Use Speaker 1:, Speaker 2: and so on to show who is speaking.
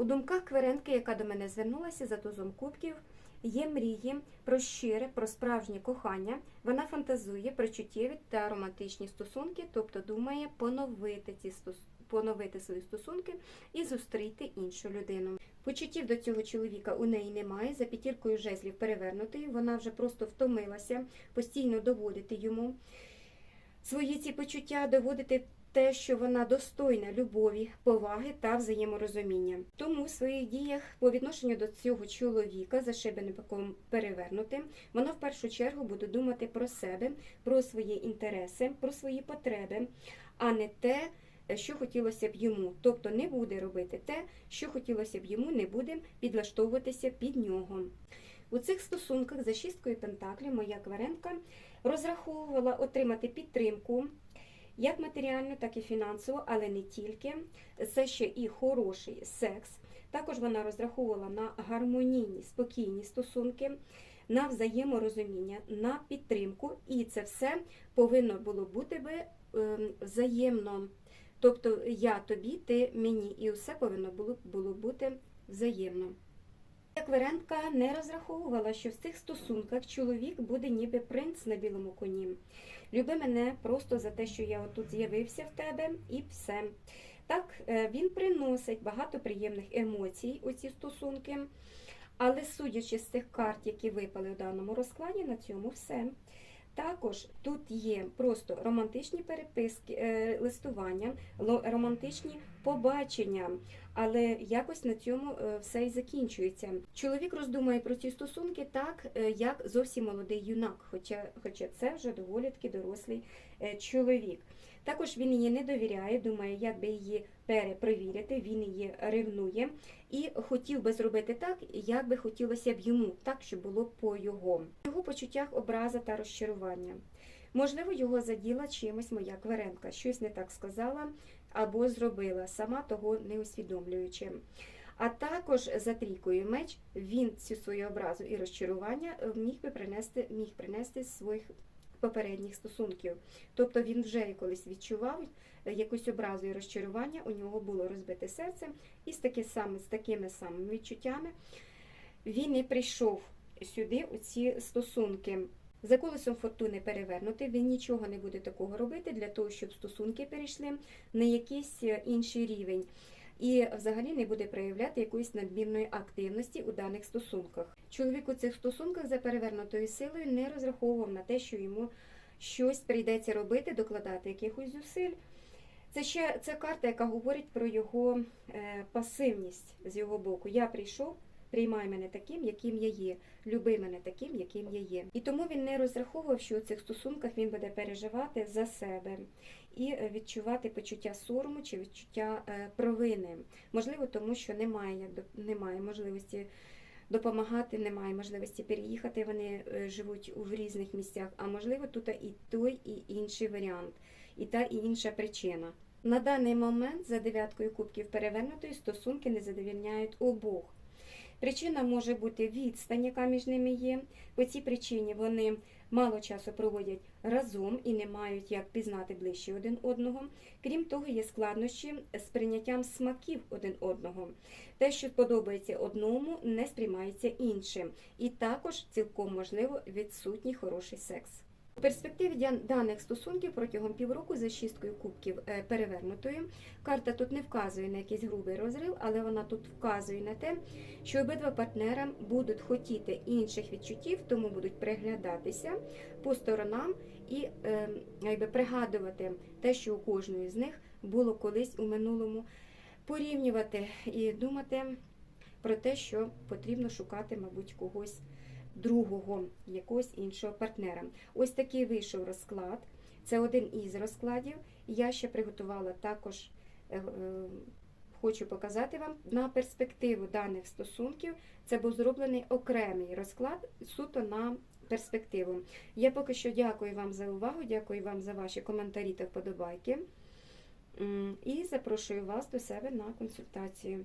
Speaker 1: У думках Кверенки, яка до мене звернулася за тузом кубків, є мрії про щире, про справжнє кохання. Вона фантазує про чуттєві та романтичні стосунки, тобто думає поновити ці стос- поновити свої стосунки і зустріти іншу людину. Почуттів до цього чоловіка у неї немає. За п'ятіркою жезлів перевернутої. Вона вже просто втомилася постійно доводити йому свої ці почуття, доводити те, що вона достойна любові, поваги та взаєморозуміння. Тому в своїх діях по відношенню до цього чоловіка, зашибеником перевернутим, вона в першу чергу буде думати про себе, про свої інтереси, про свої потреби, а не те, що хотілося б йому. Тобто не буде робити те, що хотілося б йому, не буде підлаштовуватися під нього. У цих стосунках за шісткою пентаклів моя кваренка розраховувала отримати підтримку як матеріальну, так і фінансову, але не тільки. Це ще і хороший секс. Також вона розраховувала на гармонійні, спокійні стосунки, на взаєморозуміння, на підтримку, і це все повинно було бути би ем, взаємно. Тобто я тобі, ти мені, і все повинно було, було бути взаємно. Кверенка не розраховувала, що в цих стосунках чоловік буде ніби принц на білому коні. Люби мене просто за те, що я отут з'явився в тебе, і все. Так, е, він приносить багато приємних емоцій у ці стосунки, але судячи з цих карт, які випали у даному розкладі, на цьому все. Також тут є просто романтичні переписки, е, листування, романтичні побачення, але якось на цьому е, все і закінчується. Чоловік роздумує про ці стосунки так, е, як зовсім молодий юнак, хоча, хоча це вже доволі таки дорослий е, чоловік. Також він її не довіряє, думає, як би її перепровірити, він її ревнує і хотів би зробити так, як би хотілося б йому, так, щоб було по його. Його почуттях образа та розчарування. Можливо, його заділа чимось моя кверенка, щось не так сказала або зробила, сама того не усвідомлюючи. А також за трійкою меч він цю свою образу і розчарування е, міг би принести, міг принести з своїх попередніх стосунків. Тобто він вже колись відчував е, якусь образу і розчарування, у нього було розбите серце, і з, таки саме, з такими самими відчуттями він і прийшов сюди у ці стосунки. За колесом фортуни перевернути, він нічого не буде такого робити для того, щоб стосунки перейшли на якийсь е, інший рівень. І взагалі не буде проявляти якоїсь надмірної активності у даних стосунках. Чоловік у цих стосунках за перевернутою силою не розраховував на те, що йому щось прийдеться робити, докладати якихось зусиль. Це ще це карта, яка говорить про його е, пасивність з його боку. Я прийшов, приймай мене таким, яким я є, люби мене таким, яким я є. І тому він не розраховував, що у цих стосунках він буде переживати за себе і е, відчувати почуття сорому чи відчуття е, провини. Можливо, тому що немає, немає можливості допомагати, немає можливості переїхати. Вони е, живуть в різних місцях. А можливо, тут і той, і інший варіант, і та і інша причина. На даний момент за дев'яткою кубків перевернутої стосунки не задовільняють обох. Причина може бути відстань, яка між ними є. По цій причині вони мало часу проводять разом і не мають як пізнати ближче один одного. Крім того, є складнощі з прийняттям смаків один одного. Те, що подобається одному, не сприймається іншим. І також цілком можливо відсутній хороший секс. У перспективі даних стосунків протягом півроку за шісткою кубків е, перевернутою. Карта тут не вказує на якийсь грубий розрив, але вона тут вказує на те, що обидва партнера будуть хотіти інших відчуттів, тому будуть приглядатися по сторонам і е, якби пригадувати те, що у кожної з них було колись у минулому, порівнювати і думати про те, що потрібно шукати, мабуть, когось другого, якогось іншого партнера. Ось такий вийшов розклад. Це один із розкладів. Я ще приготувала також, е, е, хочу показати вам на перспективу даних стосунків. Це був зроблений окремий розклад суто на перспективу. Я поки що дякую вам за увагу, дякую вам за ваші коментарі та вподобайки. І запрошую вас до себе на консультацію.